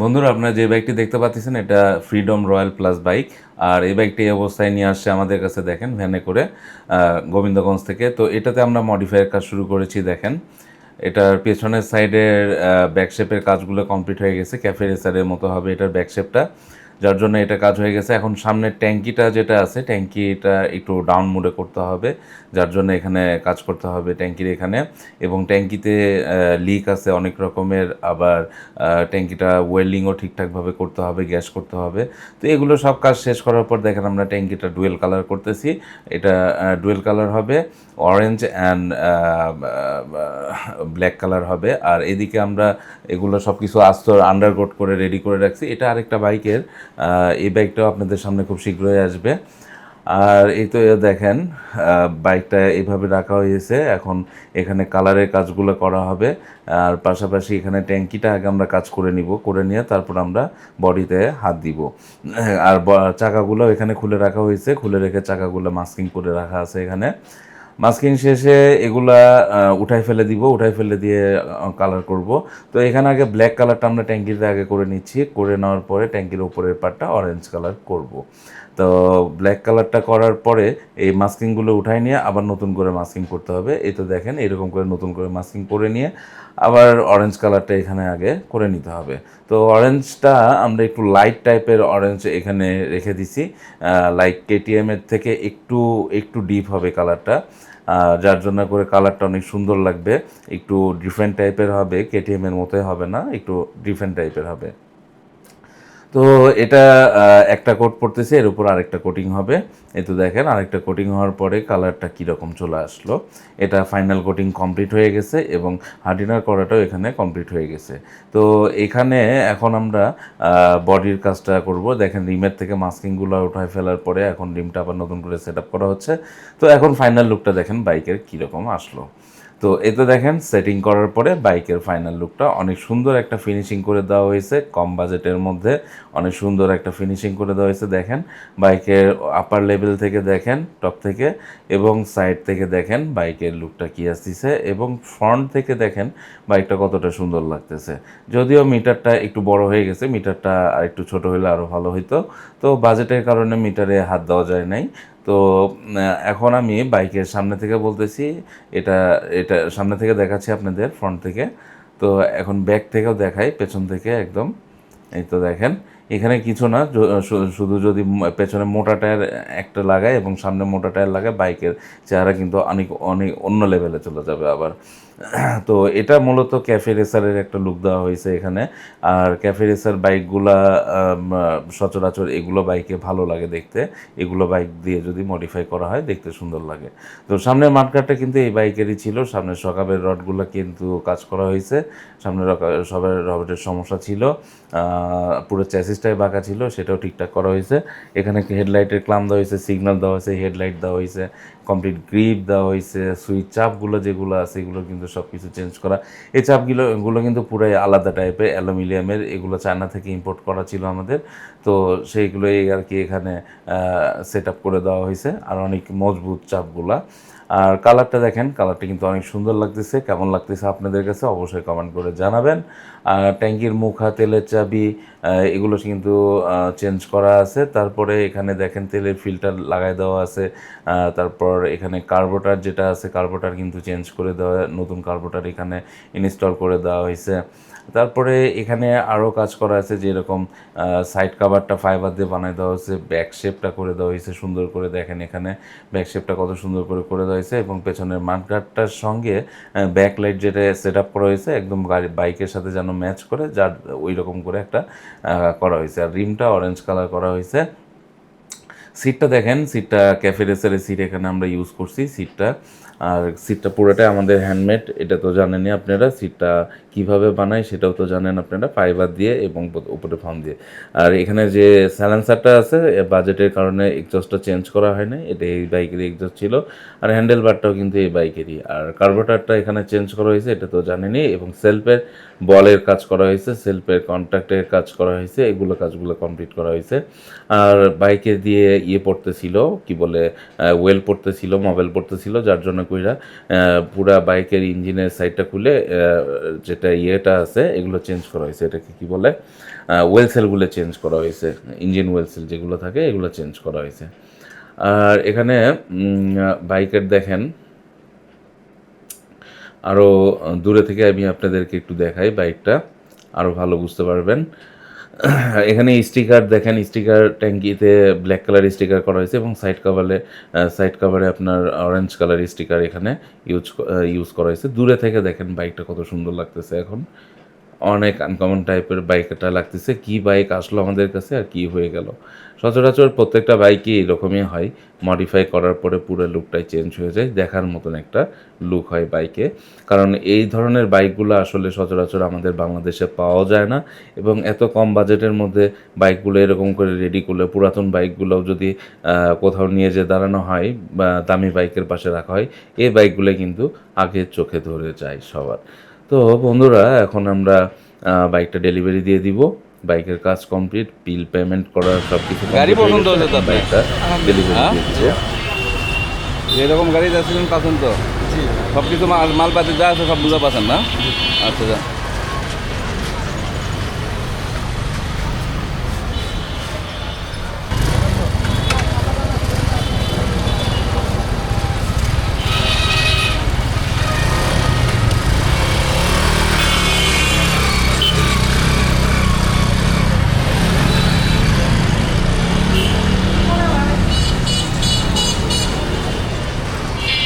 বন্ধুরা, আপনারা যে বাইকটি দেখতে পাচ্ছেন, এটা ফ্রিডম রয়্যাল প্লাস বাইক আর এই বাইকটি এই অবস্থায় নিয়ে আসছে আমাদের কাছে, দেখেন ভ্যানে করে গোবিন্দগঞ্জ থেকে। তো এটাতে আমরা মডিফাইয়ের কাজ শুরু করেছি, দেখেন। এটার পেছনের সাইডের ব্যাকশেপের কাজগুলো কমপ্লিট হয়ে গেছে। ক্যাফে রেসারের মতো হবে এটার ব্যাক শেপটা যার জন্য এটা কাজ হয়ে গেছে। এখন সামনের ট্যাঙ্কিটা যেটা আছে, ট্যাঙ্কিটা একটু ডাউন মোডে করতে হবে। যার জন্য এখানে কাজ করতে হবে ট্যাঙ্কির এখানে। এবং ট্যাঙ্কিতে লিক আছে অনেক রকমের। আবার ট্যাঙ্কিটা ওয়েল্ডিংও ঠিকঠাকভাবে করতে হবে গ্যাস করতে হবে। তো এগুলো সব কাজ শেষ করার পর দেখেন আমরা ট্যাঙ্কিটা ডুয়েল কালার করতেছি। এটা ডুয়েল কালার হবে অরেঞ্জ অ্যান্ড ব্ল্যাক কালার হবে। আর এদিকে আমরা এগুলো সব কিছু আস্ত আন্ডারকোট করে রেডি করে রাখছি। এটা আরেকটা বাইকের। এই বাইকটাও আপনাদের সামনে খুব শীঘ্রই আসবে। আর এই তো দেখেন বাইকটা এইভাবে রাখা হয়েছে। এখন এখানে কালারের কাজগুলো করা হবে। আর পাশাপাশি এখানে ট্যাঙ্কিটা আগে আমরা কাজ করে নিব, করে নিয়ে তারপর আমরা বডিতে হাত দিব। আর চাকাগুলো এখানে খুলে রাখা হয়েছে। খুলে রেখে চাকাগুলো মাস্কিং করে রাখা আছে এখানে। মাস্কিং শেষে এগুলা উঠাই ফেলে দিব, উঠাই ফেলে দিয়ে কালার করব। তো এখানে আগে ব্ল্যাক কালারটা আমরা ট্যাঙ্কিতে আগে করে নিচ্ছি, করে নেওয়ার পরে ট্যাঙ্কির উপরের পার্টটা অরেঞ্জ কালার করব। তো ব্ল্যাক কালারটা করার পরে এই মাস্কিংগুলো উঠাই নিয়ে আবার নতুন করে মাস্কিং করতে হবে। এই তো দেখেন, এরকম করে নতুন করে মাস্কিং করে নিয়ে আবার অরেঞ্জ কালারটা এখানে আগে করে নিতে হবে। তো অরেঞ্জটা আমরা একটু লাইট টাইপের অরেঞ্জ এখানে রেখে দিছি। লাইক কেটিএম এর থেকে একটু একটু ডিপ হবে কালারটা যার জন্য করে কালারটা অনেক সুন্দর লাগবে। একটু ডিফারেন্ট টাইপের হবে কেটিএমের মতোই হবে না, একটু ডিফারেন্ট টাইপের হবে। তো এটা একটা কোট পড়তেছে এর উপর আরেকটা কোটিং হবে। এ তো দেখেন, আরেকটা কোটিং হওয়ার পরে কালারটা কীরকম চলে আসলো। এটা ফাইনাল কোটিং কমপ্লিট হয়ে গেছে এবং হার্ডিনার করাটাও এখানে কমপ্লিট হয়ে গেছে। তো এখানে এখন আমরা বডির কাজটা করব। দেখেন, রিমের থেকে মাস্কিংগুলো উঠায় ফেলার পরে এখন রিমটা আবার নতুন করে সেট করা হচ্ছে। তো এখন ফাইনাল লুকটা দেখেন বাইকের কীরকম আসলো। তো এতে দেখেন সেটিং করার পরে বাইকের ফাইনাল লুকটা অনেক সুন্দর একটা ফিনিশিং করে দেওয়া হয়েছে। কম বাজেটের মধ্যে অনেক সুন্দর একটা ফিনিশিং করে দেওয়া হয়েছে, দেখেন। বাইকের আপার লেভেল থেকে দেখেন টপ থেকে, এবং সাইড থেকে দেখেন বাইকের লুকটা কি আসতেছে, এবং ফ্রন্ট থেকে দেখেন বাইকটা কতটা সুন্দর লাগতেছে। যদিও মিটারটা একটু বড় হয়ে গেছে মিটারটা আর একটু ছোট হলে আরও ভালো হতো তো বাজেটের কারণে মিটারে হাত দেওয়া যায় নাই। তো এখন আমি বাইকের সামনে থেকে বলতেছি, এটা এটা সামনে থেকে দেখাচ্ছি আপনাদের ফ্রন্ট থেকে। তো এখন ব্যাক থেকেও দেখাই, পেছন থেকে একদম। এই তো দেখেন এখানে কিছু না শুধু যদি পেছনে মোটা টায়ার একটা লাগায় এবং সামনে মোটা টায়ার লাগায় বাইকের চেহারা কিন্তু অনেক অনেক অন্য লেভেলে চলে যাবে আবার। তো এটা মূলত ক্যাফে রেসারের একটা লুক দেওয়া হয়েছে এখানে। আর ক্যাফে রেসার বাইকগুলা সচরাচর এগুলো বাইকে ভালো লাগে দেখতে। এগুলো বাইক দিয়ে যদি মডিফাই করা হয় দেখতে সুন্দর লাগে। তো সামনের মাঠকারটা কিন্তু এই বাইকেরই ছিল। সামনের সকাবের রডগুলো কিন্তু কাজ করা হয়েছে। সামনের সবের রডের সমস্যা ছিল। পুরো পুরো চ্যাসিসটাই বাঁকা ছিল, সেটাও ঠিকঠাক করা হয়েছে। এখানে হেডলাইটের ক্লাম দেওয়া হয়েছে সিগন্যাল দেওয়া হয়েছে হেডলাইট দেওয়া হয়েছে কমপ্লিট গ্রিপ দেওয়া হয়েছে সুইচ চাপগুলো যেগুলো আছে, এগুলো কিন্তু সব কিছু চেঞ্জ করা। এই চাপগুলো এগুলো কিন্তু পুরাই আলাদা টাইপের অ্যালুমিনিয়ামের, এগুলো চায়না থেকে ইম্পোর্ট করা ছিল আমাদের। তো সেইগুলোই আর কি এখানে সেট আপ করে দেওয়া হয়েছে, আর অনেক মজবুত চাপগুলা। আর কালারটা দেখেন কালারটা কিন্তু অনেক সুন্দর লাগতেছে, কেমন লাগতেছে আপনাদের কাছে অবশ্যই কমেন্ট করে জানাবেন। ট্যাঙ্কির মুখা তেলের চাবি এগুলো কিন্তু চেঞ্জ করা আছে। তারপরে এখানে দেখেন তেলের ফিল্টার লাগাই দেওয়া আছে। তারপর এখানে কার্বোটার যেটা আছে কার্বোটার কিন্তু চেঞ্জ করে দেওয়া, নতুন কার্বোটার এখানে ইনস্টল করে দেওয়া হয়েছে। তারপরে এখানে আরও কাজ করা আছে, যেরকম সাইড কাভারটা ফাইবার দিয়ে বানাই দেওয়া হয়েছে ব্যাক শেপটা করে দেওয়া হয়েছে, সুন্দর করে দেখেন এখানে। ব্যাক শেপটা কত সুন্দর করে করে দেওয়া হয়েছে এবং পেছনের মাঠগার্ডটার সঙ্গে ব্যাক লাইট যেটা সেট আপ করা হয়েছে, একদম গাড়ি বাইকের সাথে যেন ম্যাচ করে, যার ওই রকম করে একটা করা হয়েছে। আর রিমটা অরেঞ্জ কালার করা হয়েছে। সিটটা দেখেন, সিটটা ক্যাফে রেসারের সিট এখানে আমরা ইউজ করছি, সিটটা। আর সিটটা পুরোটাই আমাদের হ্যান্ডমেড এটা তো জানেনই আপনারা, সিটটা কীভাবে বানায় সেটাও তো জানেন আপনারা ফাইবার দিয়ে এবং উপরে ফর্ম দিয়ে। আর এখানে যে স্যালেন্সারটা আছে বাজেটের কারণে এক্সজস্টটা চেঞ্জ করা হয় না এটা এই বাইকেরই এক্সজস্ট ছিল। আর হ্যান্ডেল বারটাও কিন্তু এই বাইকেরই আর কার্বোটারটা এখানে চেঞ্জ করা হয়েছে, এটা তো জানেনই, এবং সেলফের বলের কাজ করা হয়েছে সেলফের কন্ট্রাক্টের কাজ করা হয়েছে, এগুলো কাজগুলো কমপ্লিট করা হয়েছে। আর বাইকে দিয়ে ইয়ে পড়তেছিল, কি বলে ওয়েল পড়তেছিল, মোবাইল পড়তেছিল, যার জন্য কইরা পুরা বাইকের ইঞ্জিনের সাইডটা খুলে যেটা ইয়েটা আছে, এগুলো চেঞ্জ করা হয়েছে। এটাকে কি বলে ওয়েল সেলগুলো চেঞ্জ করা হয়েছে, ইঞ্জিন ওয়েল সেল যেগুলো থাকে, এগুলো চেঞ্জ করা হয়েছে। আর এখানে বাইকের দেখেন আরও দূরে থেকে আমি আপনাদেরকে একটু দেখাই বাইকটা আরও ভালো বুঝতে পারবেন। এখানে স্টিকার, দেখেন স্টিকার ট্যাঙ্কিতে ব্ল্যাক কালার স্টিকার করা হয়েছে এবং সাইড কাভারে সাইড কাভারে আপনার অরেঞ্জ কালার স্টিকার এখানে ইউজ ইউজ করা হয়েছে। দূরে থেকে দেখেন বাইকটা কত সুন্দর লাগতেছে এখন। অনেক আনকমন টাইপের বাইকটা লাগতেছে। কি বাইক আসলো আমাদের কাছে আর কি হয়ে গেল? সচরাচর প্রত্যেকটা বাইকই এরকমই হয়। মডিফাই করার পরে পুরো লুকটাই চেঞ্জ হয়ে যায়। দেখার মতন একটা লুক হয় বাইকে কারণ এই ধরনের বাইকগুলো আসলে সচরাচর আমাদের বাংলাদেশে পাওয়া যায় না এবং এত কম বাজেটের মধ্যে বাইকগুলো এরকম করে রেডি করলে পুরাতন বাইকগুলোও যদি কোথাও নিয়ে যে দাঁড়ানো হয় বা দামি বাইকের পাশে রাখা হয়, এই বাইকগুলো কিন্তু আগে চোখে ধরে যায় সবার। তো বন্ধুরা এখন আমরা বাইকটা ডেলিভারি দিয়ে দিব। বাইকের কাজ কমপ্লিট বিল পেমেন্ট করার সব কিছু গাড়ি পছন্দ হয়েছে তো বাইকটা ডেলিভারি দিয়ে দিব এরকম গাড়ি যাচ্ছিলেন পাচ্ছেন তো? সব কিছু মাল মালপাতি যা আছে সব বুঝা পাচ্ছেন না? আচ্ছা যা।